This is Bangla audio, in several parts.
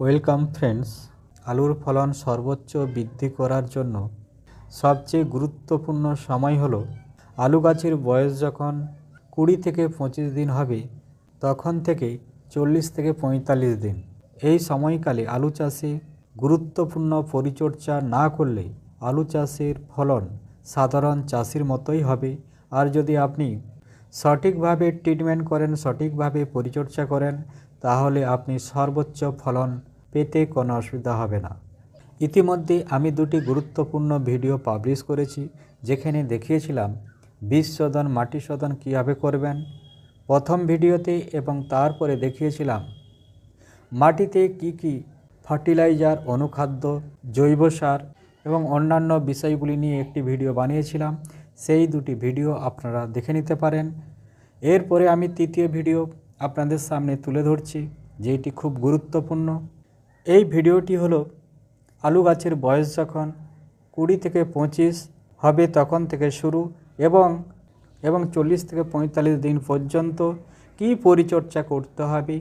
ওয়েলকাম ফ্রেন্ডস, আলুর ফলন সর্বোচ্চ বৃদ্ধি করার জন্য সবচেয়ে গুরুত্বপূর্ণ সময় হলো আলু গাছের বয়স যখন কুড়ি থেকে পঁচিশ দিন হবে, তখন থেকে চল্লিশ থেকে পঁয়তাল্লিশ দিন। এই সময়কালে আলু চাষে গুরুত্বপূর্ণ পরিচর্যা না করলে আলু চাষের ফলন সাধারণ চাষির মতোই হবে। আর যদি আপনি সঠিকভাবে ট্রিটমেন্ট করেন, সঠিকভাবে পরিচর্যা করেন তাহলে আপনি সর্বোচ্চ ফলন পেতে কোনো অসুবিধা হবে না। ইতিমধ্যে আমি দুটি গুরুত্বপূর্ণ ভিডিও পাবলিশ করেছি, যেখানে দেখিয়েছিলাম বীজ শোধন, মাটি শোধন কীভাবে করবেন। প্রথম ভিডিওতে এবং তারপরে দেখিয়েছিলাম মাটিতে কি কি ফার্টিলাইজার অনুখাদ্য, জৈব সার এবং অন্যান্য বিষয়গুলি নিয়ে একটি ভিডিও বানিয়েছিলাম। সেই দুটি ভিডিও আপনারা দেখে নিতে পারেন। এরপরে আমি তৃতীয় ভিডিও আপনাদের সামনে তুলে ধরছি, যেটি খুব গুরুত্বপূর্ণ। এই ভিডিওটি হলো আলু গাছের বয়স যখন কুড়ি থেকে পঁচিশ হবে তখন থেকে শুরু এবং এবং চল্লিশ থেকে পঁয়তাল্লিশ দিন পর্যন্ত কি পরিচর্যা করতে হবে,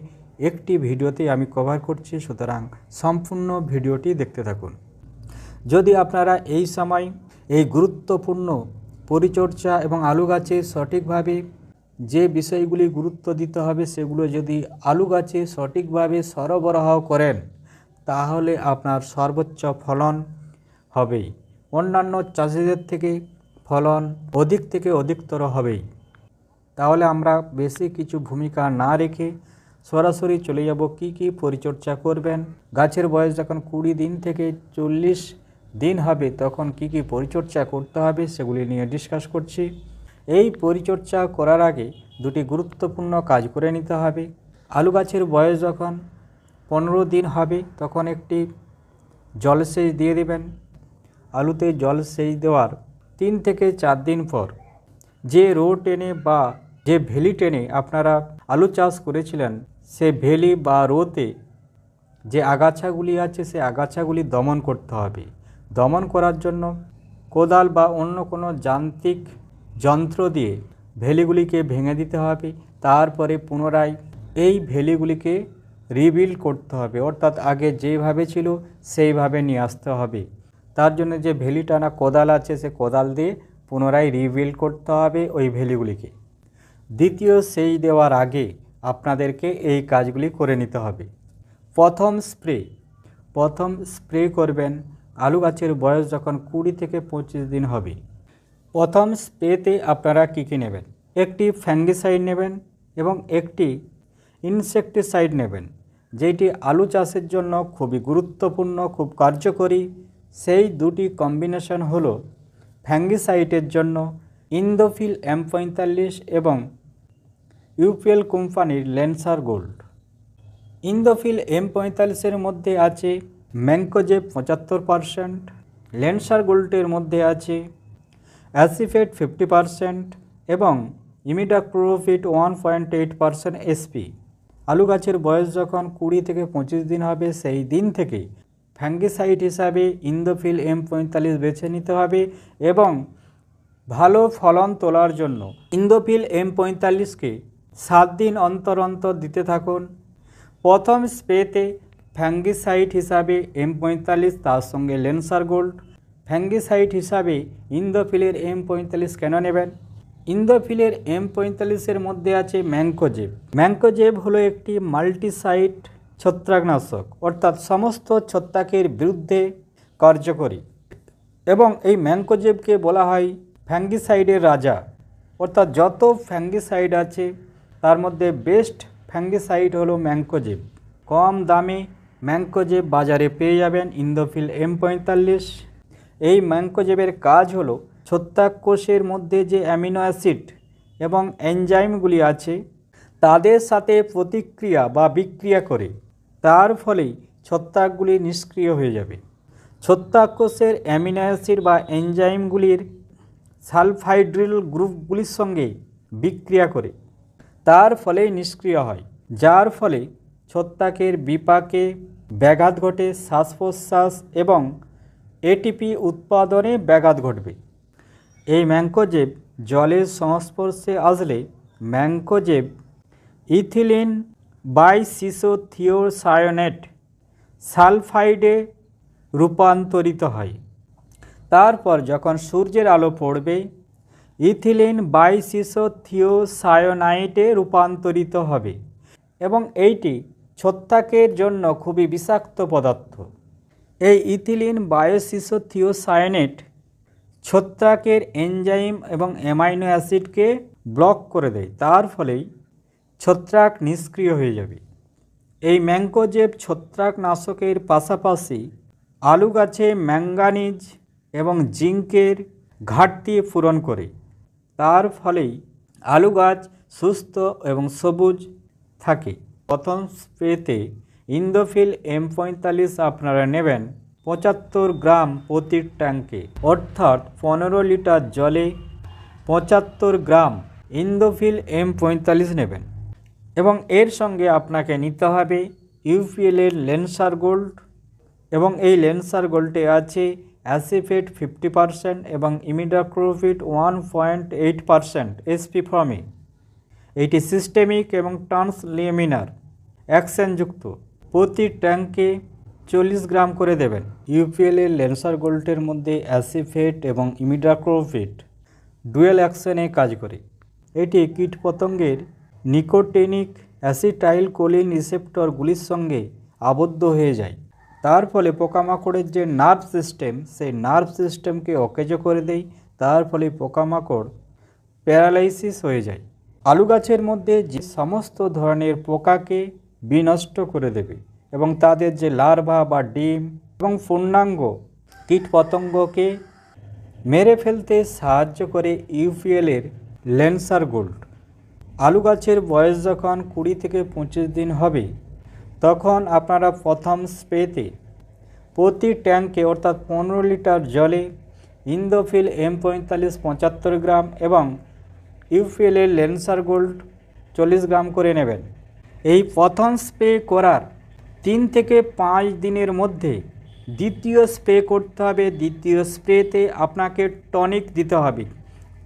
একটি ভিডিওতে আমি কভার করছি। সুতরাং সম্পূর্ণ ভিডিওটি দেখতে থাকুন। যদি আপনারা এই সময় এই গুরুত্বপূর্ণ পরিচর্যা এবং আলু গাছে সঠিকভাবে যে বিষয়গুলি গুরুত্ব দিতে হবে সেগুলো যদি আলু গাছে সঠিকভাবে সরবরাহ করেন, তাহলে আপনার সর্বোচ্চ ফলন হবেই অন্যান্য চাষিদের থেকে ফলন অধিক থেকে অধিকতর হবেই তাহলে আমরা বেশি কিছু ভূমিকা না রেখে সরাসরি চলে যাব। কি কি পরিচর্যা করবেন? গাছের বয়স যখন কুড়ি দিন থেকে চল্লিশ দিন হবে, তখন কি কি পরিচর্যা করতে হবে সেগুলি নিয়ে ডিসকাস করছি। এই পরিচর্যা করার আগে দুটি গুরুত্বপূর্ণ কাজ করে নিতে হবে। আলু গাছের বয়স যখন পনেরো দিন হবে, তখন একটি জলসেচ দিয়ে দেবেন। আলুতে জলসেচ দেওয়ার তিন থেকে চার দিন পর যে রো টেনে বা যে ভেলি টেনে আপনারা আলু চাষ করেছিলেন, সে ভেলি বা রোতে যে আগাছাগুলি আছে, সে আগাছাগুলি দমন করতে হবে। দমন করার জন্য কোদাল বা অন্য কোনো যান্ত্রিক যন্ত্র দিয়ে ভেলিগুলিকে ভেঙে দিতে হবে। তারপরে পুনরায় এই ভেলিগুলিকে রিবিল্ড করতে হবে। অর্থাৎ আগে যেভাবে ছিল, সেইভাবে নিয়ে আসতে হবে। তার জন্য যে ভেলি টানা কোদাল আছে, সে কোদাল দিয়ে পুনরায় রিবিল্ড করতে হবে ওই ভেলিগুলিকে। দ্বিতীয় সেই দেওয়ার আগে আপনাদেরকে এই কাজগুলি করে নিতে হবে। প্রথম স্প্রে। প্রথম স্প্রে করবেন আলু গাছের বয়স যখন কুড়ি থেকে পঁচিশ দিন হবে। প্রথম স্প্রেতে আপনারা কী কী নেবেন? একটি ফ্যাঙ্গিসাইড নেবেন এবং একটি ইনসেকটিসাইড নেবেন, যেটি আলু চাষের জন্য খুবই গুরুত্বপূর্ণ, খুব কার্যকরী। সেই দুটি কম্বিনেশন হলো ফ্যাঙ্গিসাইটের জন্য ইন্দোফিল এম পঁয়তাল্লিশ এবং ইউপিএল কোম্পানির লেন্সার গোল্ড। ইন্দোফিল এম পঁয়তাল্লিশের মধ্যে আছে ম্যাঙ্কোজে পঁচাত্তর পারসেন্ট, লেন্সার গোল্ডের মধ্যে আছে অ্যাসিফেট ফিফটি পারসেন্ট এবং imidacloprid one point eight percent SP. আলু গাছের বয়স যখন কুড়ি থেকে পঁচিশ দিন হবে, সেই দিন থেকে ফ্যাঙ্গিসাইড হিসাবে ইন্দোফিল এম পঁয়তাল্লিশ বেছে নিতে হবে এবং ভালো ফলন তোলার জন্য ইন্দোফিল এম পঁয়তাল্লিশকে সাত দিন অন্তর অন্তর দিতে থাকুন। প্রথম স্প্রেতে ফ্যাঙ্গিসাইড হিসাবে এম পঁয়তাল্লিশ তার সঙ্গে লেন্সার গোল্ড ফ্যাঙ্গিসাইড হিসাবে ইন্দোফিলের এম পঁয়তাল্লিশ কেন নেবেন? ইন্দোফিলের এম পঁয়তাল্লিশের মধ্যে আছে ম্যাঙ্কোজেব ম্যাঙ্কোজেব হলো একটি মাল্টিসাইট ছত্রাকনাশক, অর্থাৎ সমস্ত ছত্রাকের বিরুদ্ধে কার্যকরী। এবং এই ম্যাঙ্কোজেবকে বলা হয় ফ্যাঙ্গিসাইডের রাজা। অর্থাৎ যত ফ্যাঙ্গিসাইড আছে, তার মধ্যে বেস্ট ফ্যাঙ্গিসাইড হলো ম্যাঙ্কোজেব কম দামে ম্যাঙ্কোজেব বাজারে পেয়ে যাবেন ইন্দোফিল এম পঁয়তাল্লিশ। এই ম্যাঙ্কোজেবের কাজ হলো ছত্রাক কোষের মধ্যে যে অ্যামিনো অ্যাসিড এবং এনজাইমগুলি আছে, তাদের সাথে প্রতিক্রিয়া বা বিক্রিয়া করে। তার ফলেই ছত্রাকগুলি নিষ্ক্রিয় হয়ে যাবে। ছত্রাক কোষের অ্যামিনো অ্যাসিড বা এনজাইমগুলির সালফাইড্রিল গ্রুপগুলির সঙ্গে বিক্রিয়া করে। তার ফলেই নিষ্ক্রিয় হয়, যার ফলে ছত্রাকের বিপাকে ব্যাঘাত ঘটে শ্বাস প্রশ্বাস এবং এটিপি উৎপাদনে ব্যাঘাত ঘটবে। এই ম্যাঙ্কোজেব জলের সংস্পর্শে আসলে ম্যাঙ্কোজেব ইথিলিন বাইসিসোথিওসায়োনেট সালফাইডে রূপান্তরিত হয়। তারপর যখন সূর্যের আলো পড়বে, ইথিলিন বাইসিসোথিওসায়োনাইটে রূপান্তরিত হবে এবং এইটি ছত্রাকের জন্য খুবই বিষাক্ত পদার্থ। এই ইথিলিন বায়োসিসোথিওসায়নেট ছত্রাকের এনজাইম এবং অ্যামাইনো অ্যাসিডকে ব্লক করে দেয়। তার ফলেই ছত্রাক নিষ্ক্রিয় হয়ে যাবে। এই ম্যাঙ্কোজেব ছত্রাকনাশকের পাশাপাশি আলু গাছে ম্যাঙ্গানিজ এবং জিঙ্কের ঘাটতি পূরণ করে। তার ফলেই আলু গাছ সুস্থ এবং সবুজ থাকে। প্রথম স্প্রেতে ইন্দোফিল এম পঁয়তাল্লিশ আপনারা নেবেন পঁচাত্তর গ্রাম প্রতি ট্যাঙ্কে অর্থাৎ পনেরো লিটার জলে পঁচাত্তর গ্রাম ইন্দোফিল এম পঁয়তাল্লিশ নেবেন। এবং এর সঙ্গে আপনাকে নিতে হবে ইউপিএলের লেন্সার গোল্ড। এবং এই লেন্সার গোল্ডে আছে অ্যাসিফেট ফিফটি পারসেন্ট এবং imidacloprid one point eight percent SP ফর্মে। এটি সিস্টেমিক এবং ট্রান্সলিমিনার, অ্যাকশনযুক্ত। প্রতি ট্যাঙ্কে চল্লিশ গ্রাম করে দেবেন। ইউপিএলের লেন্সার গোল্ডের মধ্যে অ্যাসিফেট এবং ইমিডাক্রোফিট ডুয়েল অ্যাকশনে কাজ করে। এটি কীটপতঙ্গের নিকোটেনিক অ্যাসিটাইল কোলিন রিসেপ্টরগুলির সঙ্গে আবদ্ধ হয়ে যায়। তার ফলে পোকামাকড়ের যে নার্ভ সিস্টেম, সেই নার্ভ সিস্টেমকে অকেজ করে দেয়। তার ফলে পোকামাকড় প্যারালাইসিস হয়ে যায়। আলু গাছের মধ্যে যে সমস্ত ধরনের পোকাকে বিনষ্ট করে দেবে এবং তাদের যে লার্ভা বা ডিম এবং পূর্ণাঙ্গ কীটপতঙ্গকে মেরে ফেলতে সাহায্য করে ইউপিএলের লেন্সার গোল্ড। আলু গাছের বয়স যখন কুড়ি থেকে পঁচিশ দিন হবে, তখন আপনারা প্রথম স্প্রেতে প্রতি ট্যাঙ্কে অর্থাৎ পনেরো লিটার জলে ইন্দোফিল এম পঁয়তাল্লিশ পঁচাত্তর গ্রাম এবং ইউপিএলের লেন্সার গোল্ড চল্লিশ গ্রাম করে নেবেন। এই প্রথম স্প্রে করার তিন থেকে পাঁচ দিনের মধ্যে দ্বিতীয় স্প্রে করতে হবে। দ্বিতীয় স্প্রেতে আপনাকে টনিক দিতে হবে।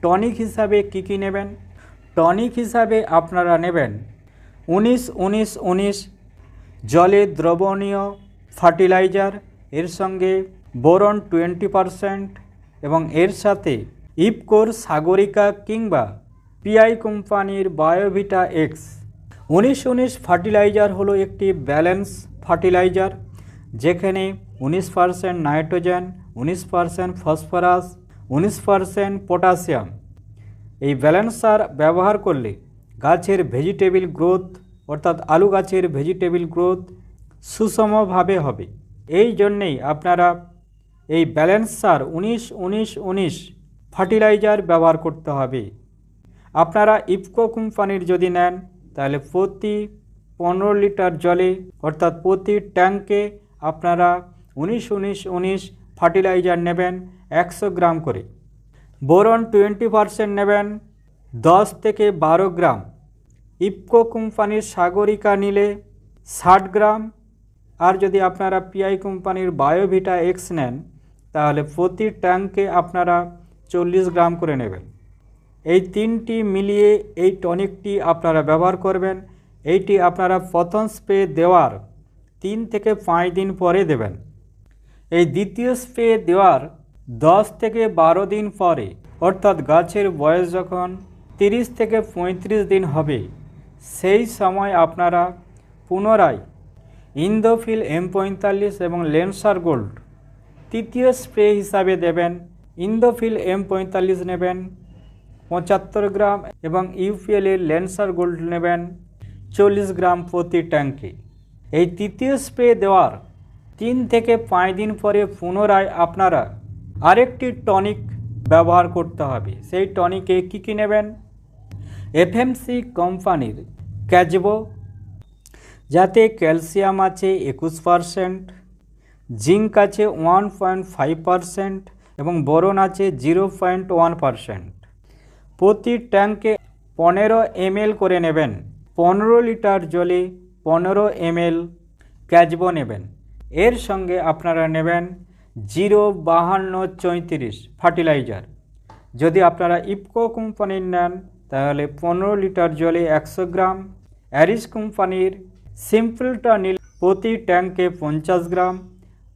টনিক হিসাবে কী কী নেবেন? টনিক হিসাবে আপনারা নেবেন উনিশ উনিশ উনিশ, জলে দ্রবণীয় ফার্টিলাইজার, এর সঙ্গে বোরন টোয়েন্টি পারসেন্ট এবং এর সাথে ইপকোর সাগরিকা কিংবা পিআই কোম্পানির বায়োভিটা এক্স। উনিশ উনিশ ফার্টিলাইজার হলো একটি ব্যালেন্স ফার্টিলাইজার, যেখানে উনিশ পারসেন্ট নাইট্রোজেন, উনিশ পারসেন্ট ফসফরাস, উনিশ পারসেন্ট পটাশিয়াম। এই ব্যালেন্স সার ব্যবহার করলে গাছের ভেজিটেবিল গ্রোথ, অর্থাৎ আলু গাছের ভেজিটেবিল গ্রোথ সুষমভাবে হবে। এই জন্যেই আপনারা এই ব্যালেন্স সার উনিশ উনিশ উনিশ ফার্টিলাইজার ব্যবহার করতে হবে। আপনারা ইফকো কোম্পানির যদি নেন তাহলে প্রতি পনেরো লিটার জলে, অর্থাৎ প্রতি ট্যাঙ্কে আপনারা উনিশ উনিশ উনিশ ফার্টিলাইজার নেবেন একশো গ্রাম করে। বোরন টোয়েন্টি পারসেন্ট নেবেন দশ থেকে বারো গ্রাম। ইফকো কোম্পানির সাগরিকা নিলে ষাট গ্রাম। আর যদি আপনারা পিআই কোম্পানির বায়োভিটা এক্স নেন, তাহলে প্রতি ট্যাঙ্কে আপনারা চল্লিশ গ্রাম করে নেবেন। এই তিনটি মিলিয়ে এই টনিকটি আপনারা ব্যবহার করবেন। এইটি আপনারা প্রথম স্প্রে দেওয়ার তিন থেকে পাঁচ দিন পরে দেবেন। এই দ্বিতীয় স্প্রে দেওয়ার দশ থেকে বারো দিন পরে, অর্থাৎ গাছের বয়স যখন তিরিশ থেকে পঁয়ত্রিশ দিন হবে, সেই সময় আপনারা পুনরায় ইন্দোফিল এম পঁয়তাল্লিশ এবং লেন্সার গোল্ড তৃতীয় স্প্রে হিসাবে দেবেন। ইন্দোফিল এম পঁয়তাল্লিশ নেবেন। পঁচাত্তর গ্রাম এবং ইউপিএলের লেন্সার গোল্ড নেবেন চল্লিশ গ্রাম প্রতি ট্যাঙ্কে। এই তৃতীয় স্প্রে দেওয়ার তিন থেকে পাঁচ দিন পরে পুনরায় আপনারা আরেকটি টনিক ব্যবহার করতে হবে। সেই টনিকে কী কী নেবেন? এফএমসি কোম্পানির ক্যাজবো, যাতে ক্যালসিয়াম আছে একুশ পারসেন্ট, জিঙ্ক আছে ওয়ান পয়েন্ট ফাইভ পারসেন্ট এবং বোরন আছে জিরো পয়েন্ট ওয়ান পারসেন্ট। প্রতি ট্যাঙ্কে পনেরো এমএল করে নেবেন। পনেরো লিটার জলে পনেরো এমএল ক্যাজবো নেবেন। এর সঙ্গে আপনারা নেবেন জিরো বাহান্ন চৈঁত্রিশ ফার্টিলাইজার। যদি আপনারা ইপকো কোম্পানির নেন, তাহলে পনেরো লিটার জলে একশো গ্রাম, অ্যারিস কোম্পানির সিম্পলটা নিলে প্রতি ট্যাঙ্কে পঞ্চাশ গ্রাম,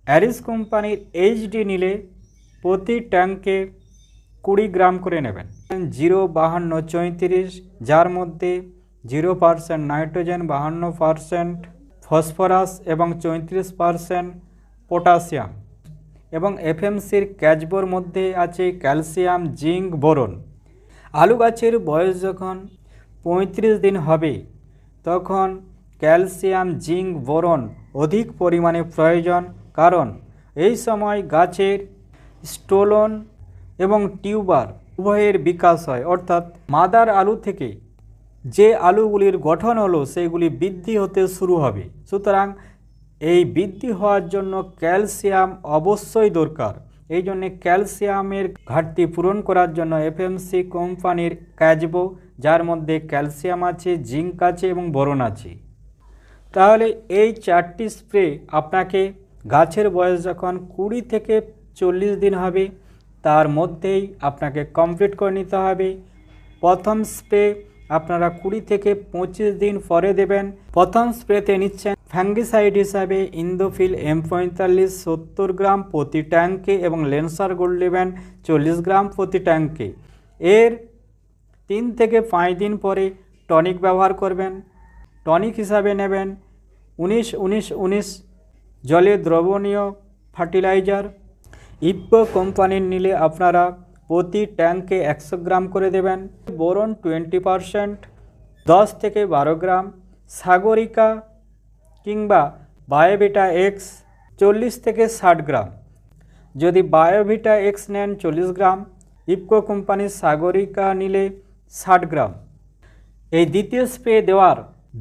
অ্যারিস কোম্পানির এইচডি নিলে প্রতি ট্যাঙ্কে কুড়ি গ্রাম করে নেবেন। জিরো বাহান্ন চৈঁত্রিশ, যার মধ্যে জিরো পারসেন্ট নাইট্রোজেন, বাহান্ন পারসেন্ট ফসফরাস এবং চৌত্রিশ পারসেন্ট পটাশিয়াম। এবং এফএমসির ক্যাচবোর মধ্যে আছে ক্যালসিয়াম, জিঙ্ক, বোরন। আলু গাছের বয়স যখন পঁয়ত্রিশ দিন হবে, তখন ক্যালসিয়াম, জিঙ্ক, বোরন অধিক পরিমাণে প্রয়োজন। কারণ এই সময় গাছের স্টোলন এবং টিউবার উভয়ের বিকাশ হয়। অর্থাৎ মাদার আলু থেকে যে আলুগুলির গঠন হলো, সেগুলি বৃদ্ধি হতে শুরু হবে। সুতরাং এই বৃদ্ধি হওয়ার জন্য ক্যালসিয়াম অবশ্যই দরকার। এই জন্যে ক্যালসিয়ামের ঘাটতি পূরণ করার জন্য এফএমসি কোম্পানির ক্যাজবো যার মধ্যে ক্যালসিয়াম আছে, জিঙ্ক আছে এবং বোরন আছে। তাহলে এই চারটি স্প্রে আপনাকে গাছের বয়স যখন কুড়ি থেকে চল্লিশ দিন হবে তার মধ্যেই আপনাকে কমপ্লিট করে নিতে হবে। প্রথম স্প্রে আপনারা কুড়ি থেকে পঁচিশ দিন পরে দেবেন। প্রথম স্প্রেতে নিচ্ছেন ফ্যাঙ্গিসাইড হিসাবে ইন্দোফিল এম পঁয়তাল্লিশ, সত্তর গ্রাম প্রতি ট্যাঙ্কে এবং লেন্সার গোল্ড নেবেন চল্লিশ গ্রাম প্রতি ট্যাঙ্কে এর তিন থেকে পাঁচ দিন পরে টনিক ব্যবহার করবেন। টনিক হিসাবে নেবেন উনিশ উনিশ উনিশ, জলে দ্রবণীয় ফার্টিলাইজার ইপ্পো কোম্পানির নিলে আপনারা প্রতি ট্যাঙ্কে একশো গ্রাম করে দেবেন। বোরন টোয়েন্টি পারসেন্ট, দশ থেকে বারো গ্রাম, সাগরিকা কিংবা বায়োভিটা এক্স চল্লিশ থেকে ষাট গ্রাম। যদি বায়োভিটা এক্স নেন চল্লিশ গ্রাম ইপকো কোম্পানির সাগরিকা নিলে ষাট গ্রাম। এই দ্বিতীয় স্প্রে দেওয়ার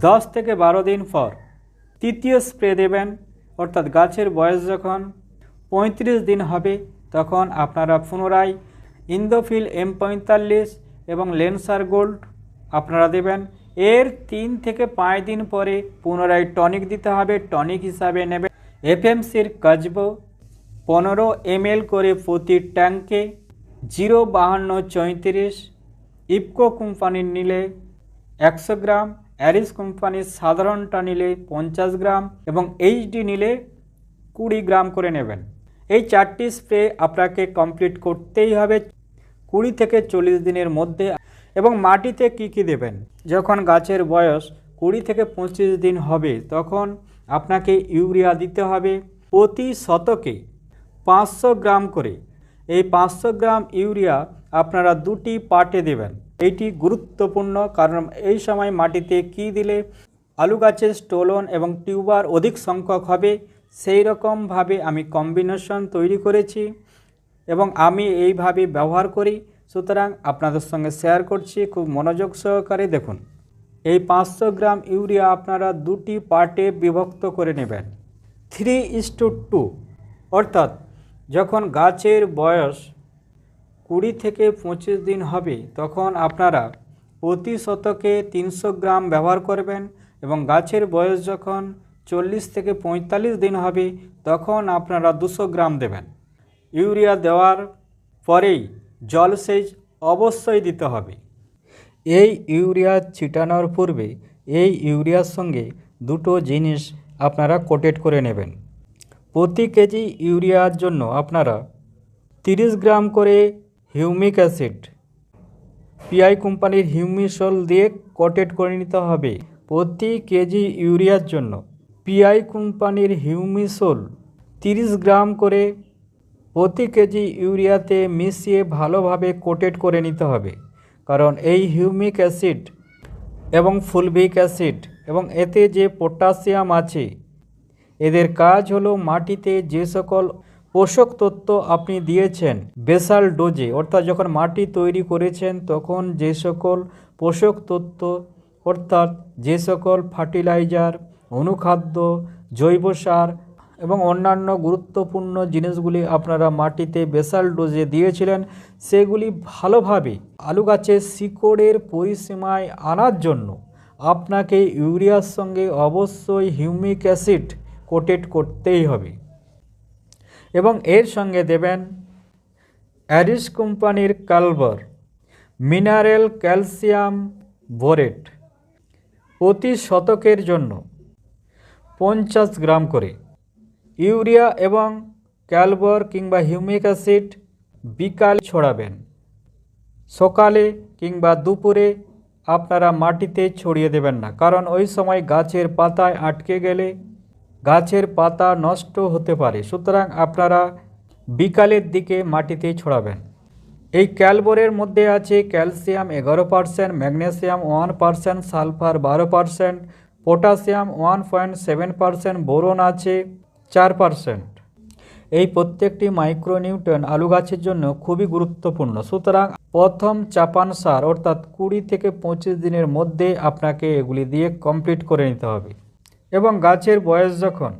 দশ থেকে বারো দিন পর তৃতীয় স্প্রে দেবেন, অর্থাৎ গাছের বয়স যখন পঁয়ত্রিশ দিন হবে, তখন আপনারা পুনরায় ইন্দোফিল এম পঁয়তাল্লিশ এবং লেন্সার গোল্ড আপনারা দেবেন। এর তিন থেকে পাঁচ দিন পরে পুনরায় টনিক দিতে হবে, টনিক হিসাবে নেবেন। এফএমসির কাজবো পনেরো এমএল করে প্রতি ট্যাঙ্কে জিরো বাহান্ন চৈঁত্রিশ। ইপকো কোম্পানির নিলে একশো গ্রাম, অ্যারিস কোম্পানির সাধারণটা নিলে পঞ্চাশ গ্রাম এবং এইচডি নিলে কুড়ি গ্রাম করে নেবেন। এই চারটি স্প্রে আপনাকে কমপ্লিট করতেই হবে কুড়ি থেকে চল্লিশ দিনের মধ্যে এবং মাটিতে কি কি দেবেন? যখন গাছের বয়স কুড়ি থেকে পঁচিশ দিন হবে, তখন আপনাকে ইউরিয়া দিতে হবে প্রতি শতকে পাঁচশো গ্রাম করে। এই পাঁচশো গ্রাম ইউরিয়া আপনারা দুটি পার্টে দেবেন। এইটি গুরুত্বপূর্ণ কারণ এই সময় মাটিতে কি দিলে আলু গাছের স্টোলন এবং টিউবার অধিক সংখ্যক হবে সেই রকমভাবে আমি কম্বিনেশন তৈরি করেছি এবং আমি এইভাবে ব্যবহার করি। সুতরাং আপনাদের সঙ্গে শেয়ার করছি, খুব মনোযোগ সহকারে দেখুন। এই পাঁচশো গ্রাম ইউরিয়া আপনারা দুটি পার্টে বিভক্ত করে নেবেন। থ্রি ইস টু টু অর্থাৎ যখন গাছের বয়স কুড়ি থেকে পঁচিশ দিন হবে, তখন আপনারা প্রতি শতকে তিনশো গ্রাম ব্যবহার করবেন এবং গাছের বয়স যখন চল্লিশ থেকে পঁয়তাল্লিশ দিন হবে, তখন আপনারা দুশো গ্রাম দেবেন। ইউরিয়া দেওয়ার পরেই জলসেচ অবশ্যই দিতে হবে। এই ইউরিয়া ছিটানোর পূর্বে এই ইউরিয়ার সঙ্গে দুটো জিনিস আপনারা কোটেট করে নেবেন। প্রতি কেজি ইউরিয়ার জন্য আপনারা তিরিশ গ্রাম করে হিউমিক অ্যাসিড পিআই কোম্পানির হিউমিসল দিয়ে কোটেট করে নিতে হবে। প্রতি কেজি ইউরিয়ার জন্য পিআই কোম্পানির হিউমিসল তিরিশ গ্রাম করে প্রতি কেজি ইউরিয়াতে মিশিয়ে ভালোভাবে কোটেড করে নিতে হবে। কারণ এই হিউমিক অ্যাসিড এবং ফুলভিক অ্যাসিড এবং এতে যে পটাশিয়াম আছে, এদের কাজ হলো মাটিতে যে সকল পোষক তত্ত্ব আপনি দিয়েছেন, বেসাল ডোজে, অর্থাৎ যখন মাটি তৈরি করেছেন তখন যে সকল পোষক তত্ত্ব, অর্থাৎ যে সকল ফার্টিলাইজার অনুখাদ্য, জৈব সার এবং অন্যান্য গুরুত্বপূর্ণ জিনিসগুলি আপনারা মাটিতে বেসাল ডোজে দিয়েছিলেন, সেগুলি ভালোভাবে আলু গাছের শিকড়ের পরিসীমায় আনার জন্য আপনাকে ইউরিয়ার সঙ্গে অবশ্যই হিউমিক অ্যাসিড কোটেড করতেই হবে। এবং এর সঙ্গে দেবেন অ্যারিস কোম্পানির কালভার, মিনারেল ক্যালসিয়াম বোরেট প্রতি শতকের জন্য। পঞ্চাশ গ্রাম করে। ইউরিয়া এবং ক্যালবর কিংবা হিউমিক অ্যাসিড বিকাল ছড়াবেন। সকালে কিংবা দুপুরে আপনারা মাটিতে ছড়িয়ে দেবেন না, কারণ ওই সময় গাছের পাতায় আটকে গেলে গাছের পাতা নষ্ট হতে পারে। সুতরাং আপনারা বিকালের দিকে মাটিতে ছড়াবেন। এই ক্যালবোরের মধ্যে আছে ক্যালসিয়াম এগারো percent, magnesium one percent, sulphur বারো percent potassium one point seven percent boron আছে চার পার্সেন্ট। এই প্রত্যেকটি মাইক্রোনিউট্রন আলু গাছের জন্য খুবই গুরুত্বপূর্ণ। সুতরাং প্রথম চাপান সার অর্থাৎ কুড়ি থেকে পঁচিশ দিনের মধ্যে আপনাকে এগুলি দিয়ে কমপ্লিট করে নিতে হবে। এবং গাছের বয়স যখন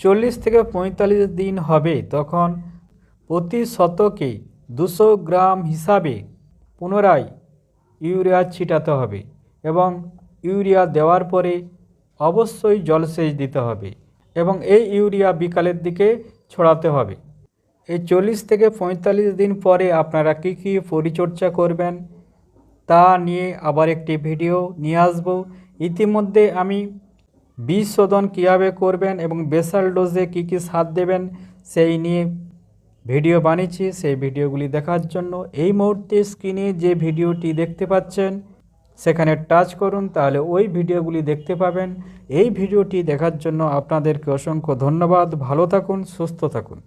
চল্লিশ থেকে পঁয়তাল্লিশ দিন হবে, তখন প্রতি শতকে দুশো গ্রাম হিসাবে পুনরায় ইউরিয়া ছিটাতে হবে এবং ইউরিয়া দেওয়ার পরে অবশ্যই জলসেচ দিতে হবে এবং এই ইউরিয়া বিকালের দিকে ছড়াতে হবে। এই চল্লিশ থেকে পঁয়তাল্লিশ দিন পরে আপনারা কী কী পরিচর্যা করবেন তা নিয়ে আবার একটি ভিডিও নিয়ে আসব। ইতিমধ্যে আমি বীজ শোধন কীভাবে করবেন এবং বেসাল ডোজে কী কী সার দেবেন সেই নিয়ে ভিডিও বানিয়েছি। সেই ভিডিওগুলি দেখার জন্য এই মুহূর্তে স্ক্রিনে যে ভিডিওটি দেখতে পাচ্ছেন সেখানে টাচ করুন, তাহলে ওই ভিডিওগুলি দেখতে পাবেন। এই ভিডিওটি দেখার জন্য আপনাদেরকে অসংখ্য ধন্যবাদ। ভালো থাকুন, সুস্থ থাকুন।